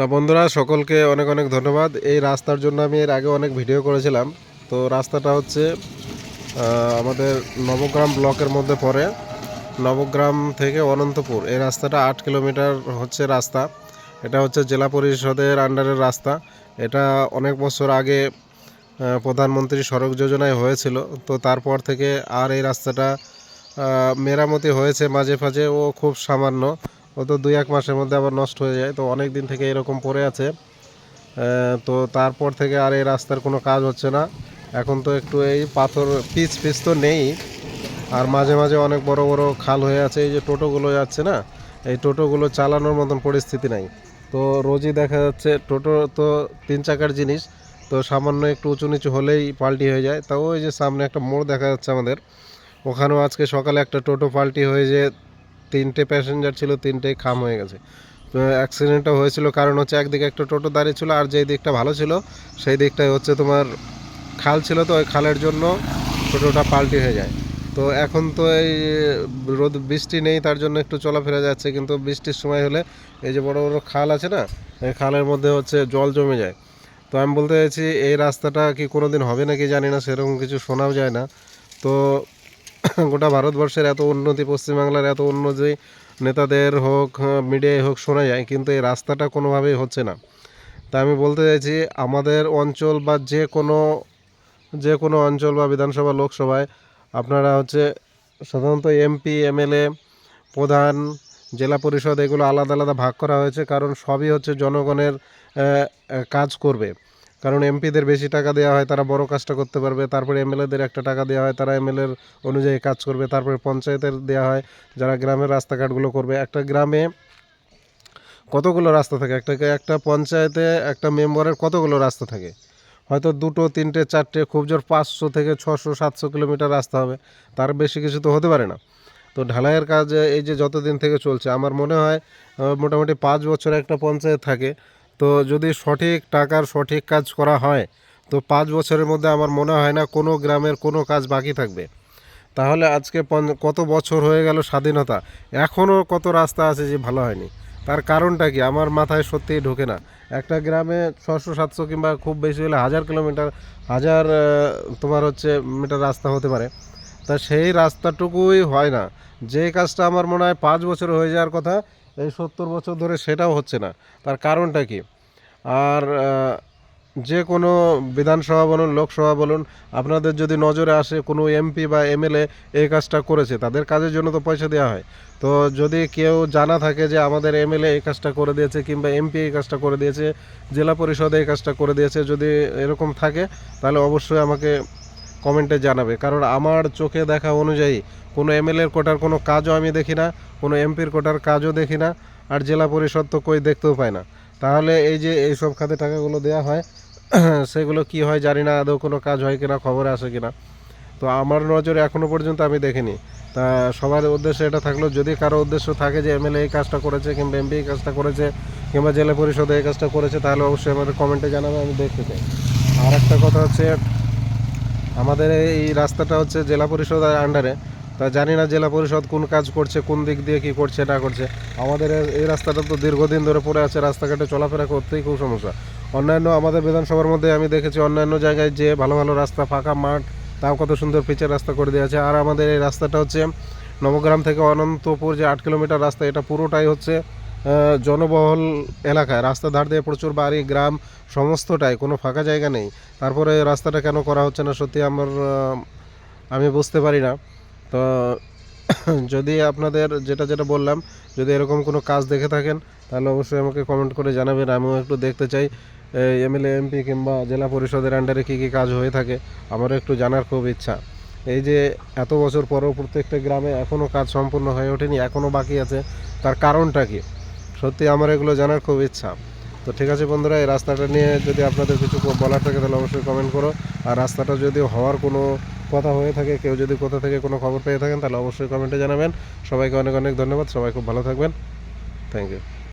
তা বন্ধুরা, সকলকে অনেক অনেক ধন্যবাদ। এই রাস্তার জন্য আমি এর আগে অনেক ভিডিও করেছিলাম। তো রাস্তাটা হচ্ছে আমাদের নবগ্রাম ব্লকের মধ্যে পড়ে। নবগ্রাম থেকে অনন্তপুর। এই রাস্তাটা আট কিলোমিটার হচ্ছে রাস্তা। এটা হচ্ছে জেলা পরিষদের আন্ডারের রাস্তা। এটা অনেক বছর আগে প্রধানমন্ত্রী সড়ক যোজনায় হয়েছিল। তো তারপর থেকে আর এই রাস্তাটা মেরামতি হয়েছে মাঝে মাঝে। ও খুব সামান্য। ও তো দুই এক মাসের মধ্যে আবার নষ্ট হয়ে যায়। তো অনেক দিন থেকে এরকম পড়ে আছে। তো তারপর থেকে আর এই রাস্তার কোনো কাজ হচ্ছে না। এখন তো একটু এই পাথর, পিচ পিচ তো নেই। আর মাঝে মাঝে অনেক বড় বড় খাল হয়ে আছে। এই যে টোটোগুলো যাচ্ছে না, এই টোটোগুলো চালানোর মতন পরিস্থিতি নাই। তো রোজই দেখা যাচ্ছে টোটো তো তিন চাকার জিনিস, তো সামান্য একটু উঁচু নিচু হলেই পাল্টি হয়ে যায়। তাও ওই যে সামনে একটা মোড় দেখা যাচ্ছে আমাদের। ওখানেও আজকে সকালে একটা টোটো পাল্টি হয়ে যে তিনটে প্যাসেঞ্জার ছিল, তিনটেই খাম হয়ে গেছে। অ্যাক্সিডেন্টটা হয়েছিল কারণ হচ্ছে একদিকে একটা টোটো দাঁড়িয়ে ছিল আর যেই দিকটা ভালো ছিল, সেই দিকটাই হচ্ছে তোমার খাল ছিল তো ওই খালের জন্য টোটোটা পাল্টি হয়ে যায়। তো এখন তো এই রোদ, বৃষ্টি নেই, তার জন্য একটু চলাফেরা যাচ্ছে, কিন্তু বৃষ্টির সময় হলে এই যে বড় বড় খাল আছে না, এই খালের মধ্যে হচ্ছে জল জমে যায়। তো আমি বলতে চাইছি, এই রাস্তাটা কি কোনো দিন হবে নাকি জানি না, সেরকম কিছু শোনাও যায় না। তো গোটা ভারতবর্ষের এত উন্নতি, পশ্চিমবাংলার এত উন্নতি নেতাদের হোক, মিডিয়ায় হোক শোনা যায়, কিন্তু এই রাস্তাটা কোনোভাবেই হচ্ছে না। তা আমি বলতে চাইছি, আমাদের অঞ্চল বা যে কোনো যে কোনো অঞ্চল বা বিধানসভা, লোকসভায় আপনারা হচ্ছে সাধারণত এমপি, এমএলএ, প্রধান, জেলা পরিষদ, এগুলো আলাদা আলাদা ভাগ করা হয়েছে, কারণ সবই হচ্ছে জনগণের কাজ করবে। কারণ এমপিদের বেশি টাকা দেওয়া হয়, তারা বড় কাজটা করতে পারবে। তারপরে এমএলএদের একটা টাকা দেওয়া হয়, তারা এমএলএর অনুযায়ী কাজ করবে। তারপরে পঞ্চায়েতের দেওয়া হয়, যারা গ্রামের রাস্তাঘাটগুলো করবে। একটা গ্রামে কতগুলো রাস্তা থাকে? একটা একটা পঞ্চায়েতে একটা মেম্বারের কতগুলো রাস্তা থাকে? হয়তো দুটো, তিনটে, চারটে, খুব জোর পাঁচশো থেকে ছশো, সাতশো কিলোমিটার রাস্তা হবে। তার বেশি কিছু তো হতে পারে না। তো ঢালাইয়ের কাজ এই যে যতদিন থেকে চলছে, আমার মনে হয় মোটামুটি পাঁচ বছর একটা পঞ্চায়েত থাকে। তো যদি সঠিক টাকার সঠিক কাজ করা হয়, তো পাঁচ বছরের মধ্যে আমার মনে হয় না কোনো গ্রামের কোনো কাজ বাকি থাকবে। তাহলে আজকে কত বছর হয়ে গেল স্বাধীনতা? এখনও কত রাস্তা আছে যে ভালো হয়নি? তার কারণটা কি? আমার মাথায় সত্যিই ঢোকে না। একটা গ্রামে ছশো সাতশো কিংবা খুব বেশি হলে হাজার কিলোমিটার, হাজার তোমার হচ্ছে মিটার রাস্তা হতে পারে। তা সেই রাস্তাটুকুই হয় না। যে কাজটা আমার মনে হয় পাঁচ বছর হয়ে যাওয়ার কথা এই সত্তর বছর ধরে সেটাও হচ্ছে না। তার কারণটা কি? আর যে কোনো বিধানসভা বলুন, লোকসভা বলুন, আপনাদের যদি নজরে আসে কোনো এমপি বা এমএলএ এই কাজটা করেছে, তাদের কাজের জন্য তো পয়সা দেওয়া হয়। তো যদি কেউ জানা থাকে যে আমাদের এমএলএ এই কাজটা করে দিয়েছে কিংবা এমপি এই কাজটা করে দিয়েছে, জেলা পরিষদে এই কাজটা করে দিয়েছে, যদি এরকম থাকে, তাহলে অবশ্যই আমাকে কমেন্টে জানাবে। কারণ আমার চোখে দেখা অনুযায়ী কোনো এমএলএর কোটার কোনো কাজও আমি দেখি না, কোনো এমপির কোটার কাজও দেখি না, আর জেলা পরিষদ তো কই দেখতেও পায় না। তাহলে এই যে এই সব খাতে টাকাগুলো দেওয়া হয়, সেগুলো কি হয় জানি না, আদৌ কোনো কাজ হয় কিনা, খবরে আসে কিনা। তো আমার নজরে এখনও পর্যন্ত আমি দেখিনি। তা সবার উদ্দেশ্যে এটা থাকল, যদি কারও উদ্দেশ্য থাকে যে এমএলএ এই কাজটা করেছে কিংবা এমপি এই কাজটা করেছে কিংবা জেলা পরিষদে এই কাজটা করেছে, তাহলে অবশ্যই আমাদের কমেন্টে জানাবে, আমি দেখতে চাই। আর একটা কথা হচ্ছে আমাদের এই রাস্তাটা হচ্ছে জেলা পরিষদের আন্ডারে তা জানি না জেলা পরিষদ কোন কাজ করছে, কোন দিক দিয়ে কি করছে, না করছে। আমাদের এই রাস্তাটা তো দীর্ঘদিন ধরে পড়ে আছে, রাস্তাঘাটে চলাফেরা করতেই খুব সমস্যা। অন্যান্য আমাদের বিধানসভার মধ্যে আমি দেখেছি অন্যান্য জায়গায় যে ভালো ভালো রাস্তা, ফাঁকা মাঠ, তাও কত সুন্দর পিচের রাস্তা করে দেওয়া আছে। আর আমাদের এই রাস্তাটা হচ্ছে নবগ্রাম থেকে অনন্তপুর যে আট কিলোমিটার রাস্তা, এটা পুরোটাই হচ্ছে জনবহুল এলাকায়। রাস্তা ধার দিয়ে প্রচুর বাড়ি, গ্রাম, সমস্তটাই, কোনো ফাঁকা জায়গা নেই। তারপরে রাস্তাটা কেন করা হচ্ছে না সত্যি আমার আমি বুঝতে পারি না। তো যদি আপনাদের যেটা যেটা বললাম, যদি এরকম কোনো কাজ দেখে থাকেন, তাহলে অবশ্যই আমাকে কমেন্ট করে জানাবেন। আমিও একটু দেখতে চাই এমএলএ, এমপি কিংবা জেলা পরিষদের আন্ডারে কী কী কাজ হয়ে থাকে, আমারও একটু জানার খুব ইচ্ছা। এই যে এত বছর পরেও প্রত্যেকটা গ্রামে এখনও কাজ সম্পূর্ণ হয়ে ওঠেনি এখনও বাকি আছে, তার কারণটা কি? সত্যি আমার এগুলো জানার খুব ইচ্ছা। তো ঠিক আছে বন্ধুরা, এই রাস্তাটা নিয়ে যদি আপনাদের কিছু বলার থাকে তাহলে অবশ্যই কমেন্ট করো। আর রাস্তাটা যদি হওয়ার কোনো কথা হয়ে থাকে, কেউ যদি কোথা থেকে কোনো খবর পেয়ে থাকেন তাহলে অবশ্যই কমেন্টে জানাবেন। সবাইকে অনেক অনেক ধন্যবাদ, সবাই খুব ভালো থাকবেন। Thank you